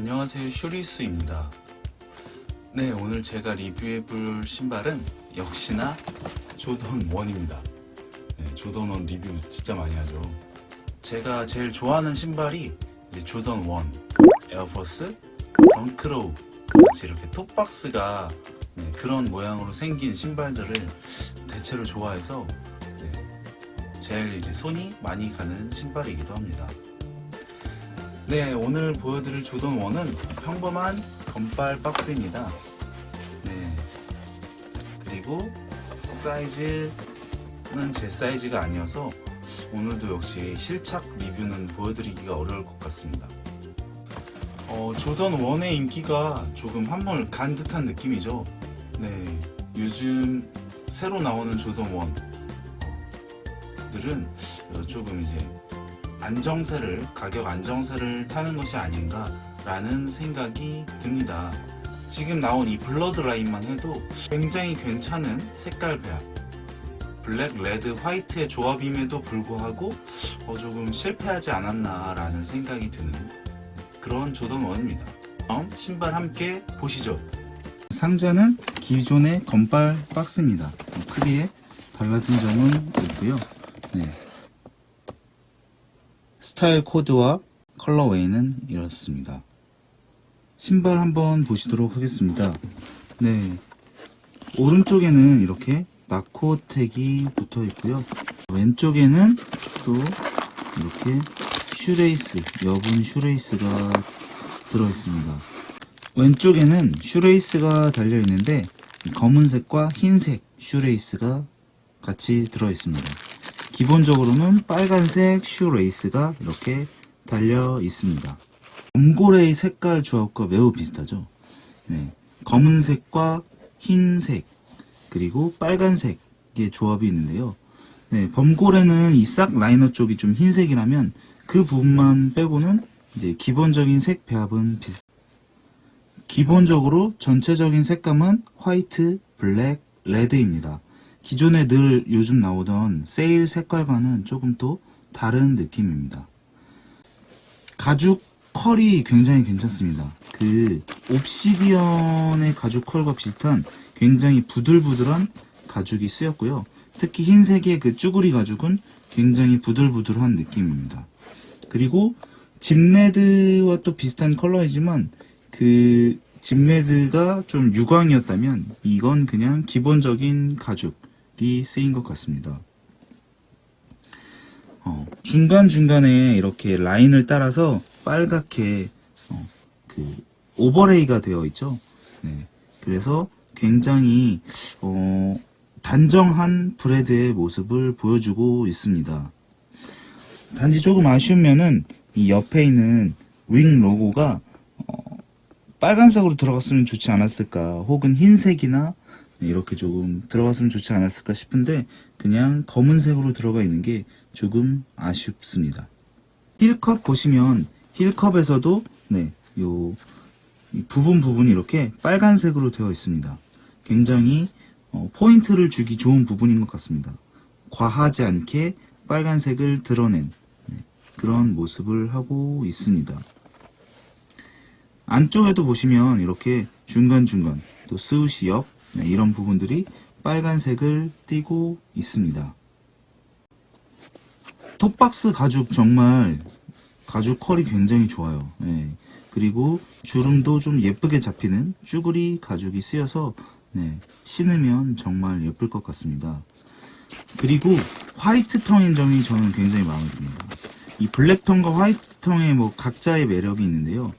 안녕하세요 슈리스입니다. 네 오늘 제가 리뷰해볼 신발은 역시나 조던 1입니다. 네, 조던 1 리뷰 진짜 많이 하죠. 제가 제일 좋아하는 신발이 조던 1 에어포스 덩크로우 같이 이렇게 톱박스가 네, 그런 모양으로 생긴 신발들을 대체로 좋아해서 네, 제일 이제 손이 많이 가는 신발이기도 합니다 네, 오늘 보여드릴 조던 1은 평범한 건발 박스입니다. 네. 그리고 사이즈는 제 사이즈가 아니어서 오늘도 역시 실착 리뷰는 보여드리기가 어려울 것 같습니다. 어, 조던 1의 인기가 조금 한 번을 간 듯한 느낌이죠. 네. 요즘 새로 나오는 조던 1들은 조금 이제 안정세를 가격 안정세를 타는 것이 아닌가라는 생각이 듭니다. 지금 나온 이 블러드 라인만 해도 굉장히 괜찮은 색깔 배합. 블랙, 레드, 화이트의 조합임에도 불구하고 어, 조금 실패하지 않았나라는 생각이 드는 그런 조던 원입니다. 다음 신발 함께 보시죠. 상자는 기존의 건발 박스입니다. 크기에 달라진 점은 없고요. 네. 스타일 코드와 컬러웨이는 이렇습니다. 신발 한번 보시도록 하겠습니다. 네. 오른쪽에는 이렇게 나코텍이 붙어 있고요. 왼쪽에는 또 이렇게 슈레이스, 여분 슈레이스가 들어 있습니다. 왼쪽에는 슈레이스가 달려 있는데 검은색과 흰색 슈레이스가 같이 들어 있습니다. 기본적으로는 빨간색 슈 레이스가 이렇게 달려 있습니다. 엄고레의 색깔 조합과 매우 비슷하죠. 네, 검은색과 흰색 그리고 빨간색의 조합이 있는데요. 네, 범고래는 이 싹 라이너 쪽이 좀 흰색이라면 그 부분만 빼고는 이제 기본적인 색 배합은 비슷. 기본적으로 전체적인 색감은 화이트, 블랙, 레드입니다. 기존에 늘 요즘 나오던 세일 색깔과는 조금 또 다른 느낌입니다. 가죽 컬이 굉장히 괜찮습니다. 그 옵시디언의 가죽 컬과 비슷한 굉장히 부들부들한 가죽이 쓰였고요. 특히 흰색의 그 쭈구리 가죽은 굉장히 부들부들한 느낌입니다. 그리고 집레드와 또 비슷한 컬러이지만 그 집레드가 좀 유광이었다면 이건 그냥 기본적인 가죽 이 쓰인 것 같습니다. 어, 중간중간에 이렇게 라인을 따라서 빨갛게 어, 그 오버레이가 되어 있죠. 네, 그래서 굉장히 어, 단정한 브레드의 모습을 보여주고 있습니다. 단지 조금 아쉬운 면은 이 옆에 있는 윙 로고가 어, 빨간색으로 들어갔으면 좋지 않았을까 혹은 흰색이나 이렇게 조금 들어갔으면 좋지 않았을까 싶은데 그냥 검은색으로 들어가 있는 게 조금 아쉽습니다. 힐컵 보시면 힐컵에서도 네, 요 부분 부분이 이렇게 빨간색으로 되어 있습니다. 굉장히 어, 포인트를 주기 좋은 부분인 것 같습니다. 과하지 않게 빨간색을 드러낸 네, 그런 모습을 하고 있습니다. 안쪽에도 보시면 이렇게 중간중간 또 스우시 옆 네, 이런 부분들이 빨간색을 띠고 있습니다. 톱박스 가죽 정말 가죽 컬이 굉장히 좋아요. 네. 그리고 주름도 좀 예쁘게 잡히는 쭈구리 가죽이 쓰여서 네, 신으면 정말 예쁠 것 같습니다. 그리고 화이트 텅인 점이 저는 굉장히 마음에 듭니다. 이 블랙 텅과 화이트 텅의 뭐 각자의 매력이 있는데요.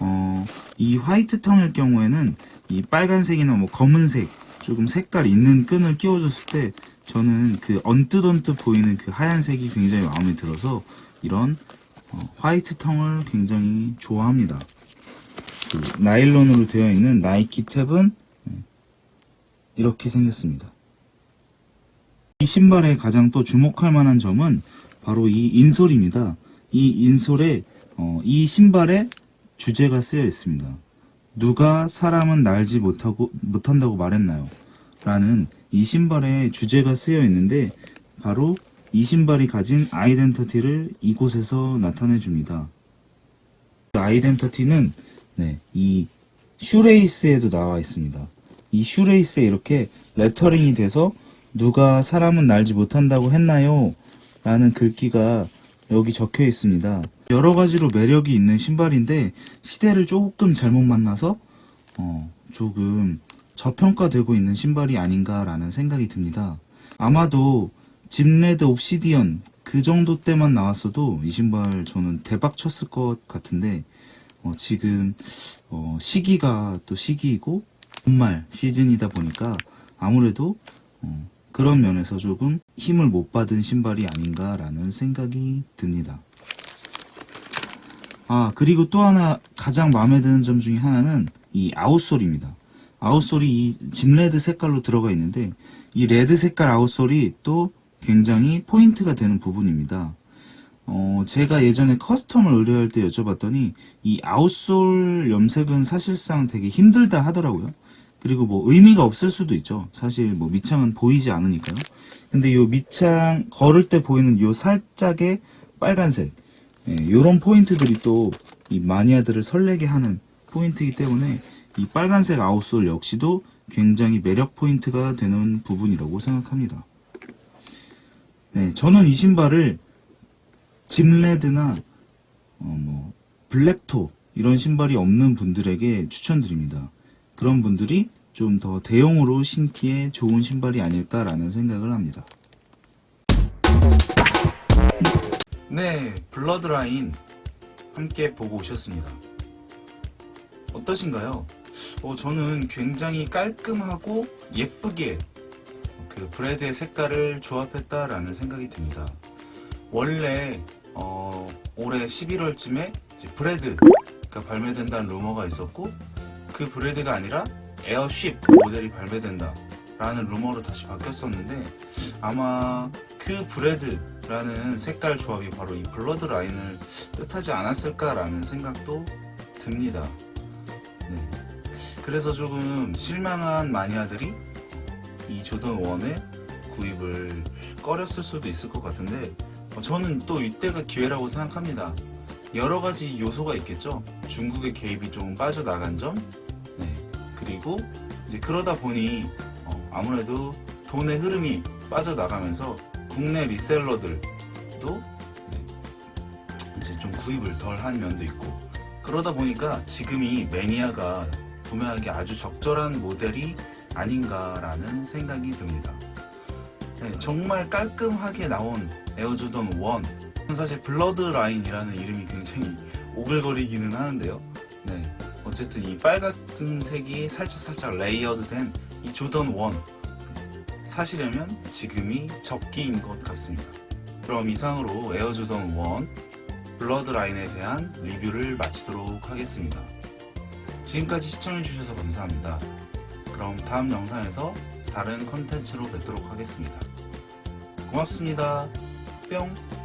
어, 이 화이트 텅일 경우에는 이 빨간색이나 뭐 검은색 조금 색깔 있는 끈을 끼워줬을 때 저는 그 언뜻 언뜻 보이는 그 하얀색이 굉장히 마음에 들어서 이런 어, 화이트 텅을 굉장히 좋아합니다. 그 나일론으로 되어 있는 나이키 탭은 네, 이렇게 생겼습니다. 이 신발의 가장 또 주목할 만한 점은 바로 이 인솔입니다. 이 인솔에 어, 이 신발에 주제가 쓰여 있습니다. 누가 사람은 날지 못하고 못한다고 말했나요? 라는 이 신발에 주제가 쓰여 있는데 바로 이 신발이 가진 아이덴티티를 이곳에서 나타내 줍니다. 그 아이덴티티는 네, 이 슈레이스에도 나와 있습니다. 이 슈레이스에 이렇게 레터링이 돼서 누가 사람은 날지 못한다고 했나요? 라는 글귀가 여기 적혀 있습니다. 여러 가지로 매력이 있는 신발인데 시대를 조금 잘못 만나서 어, 조금 저평가되고 있는 신발이 아닌가라는 생각이 듭니다. 아마도 짐레드 옵시디언 그 정도 때만 나왔어도 이 신발 저는 대박 쳤을 것 같은데 어, 지금 어, 시기가 또 시기이고 연말 시즌이다 보니까 아무래도 어, 그런 면에서 조금 힘을 못 받은 신발이 아닌가라는 생각이 듭니다. 아, 그리고 또 하나 가장 마음에 드는 점 중에 하나는 이 아웃솔입니다. 아웃솔이 이 짐레드 색깔로 들어가 있는데 이 레드 색깔 아웃솔이 또 굉장히 포인트가 되는 부분입니다. 어, 제가 예전에 커스텀을 의뢰할 때 여쭤봤더니 이 아웃솔 염색은 사실상 되게 힘들다 하더라고요. 그리고 뭐 의미가 없을 수도 있죠. 사실 뭐 밑창은 보이지 않으니까요. 근데 요 밑창 걸을 때 보이는 요 살짝의 빨간색 예, 요런 포인트들이 또 이 마니아들을 설레게 하는 포인트이기 때문에 이 빨간색 아웃솔 역시도 굉장히 매력 포인트가 되는 부분이라고 생각합니다. 네, 저는 이 신발을 짐레드나 어, 뭐 블랙토 이런 신발이 없는 분들에게 추천드립니다. 그런 분들이 좀 더 대용으로 신기에 좋은 신발이 아닐까라는 생각을 합니다. 네, 블러드라인 함께 보고 오셨습니다. 어떠신가요? 어, 저는 굉장히 깔끔하고 예쁘게 그 브레드의 색깔을 조합했다라는 생각이 듭니다. 원래 어, 올해 11월쯤에 브레드가 발매된다는 루머가 있었고 그 브레드가 아니라 에어쉽 모델이 발매된다라는 루머로 다시 바뀌었었는데 아마 그 브레드 라는 색깔 조합이 바로 이 블러드 라인을 뜻하지 않았을까라는 생각도 듭니다. 네. 그래서 조금 실망한 마니아들이 이 조던 1의 구입을 꺼렸을 수도 있을 것 같은데 어, 저는 또 이때가 기회라고 생각합니다. 여러 가지 요소가 있겠죠. 중국의 개입이 좀 빠져나간 점, 네. 그리고 이제 그러다 보니 어, 아무래도 돈의 흐름이 빠져나가면서 국내 리셀러들도 네, 이제 좀 구입을 덜 한 면도 있고 그러다 보니까 지금이 매니아가 구매하기 아주 적절한 모델이 아닌가라는 생각이 듭니다. 네, 정말 깔끔하게 나온 에어조던 1 사실 블러드 라인이라는 이름이 굉장히 오글거리기는 하는데요. 네, 어쨌든 이 빨간 색이 살짝살짝 레이어드된 이 조던 1 사시려면 지금이 적기인 것 같습니다. 그럼 이상으로 에어조던 1 블러드 라인에 대한 리뷰를 마치도록 하겠습니다. 지금까지 시청해주셔서 감사합니다. 그럼 다음 영상에서 다른 컨텐츠로 뵙도록 하겠습니다. 고맙습니다. 뿅!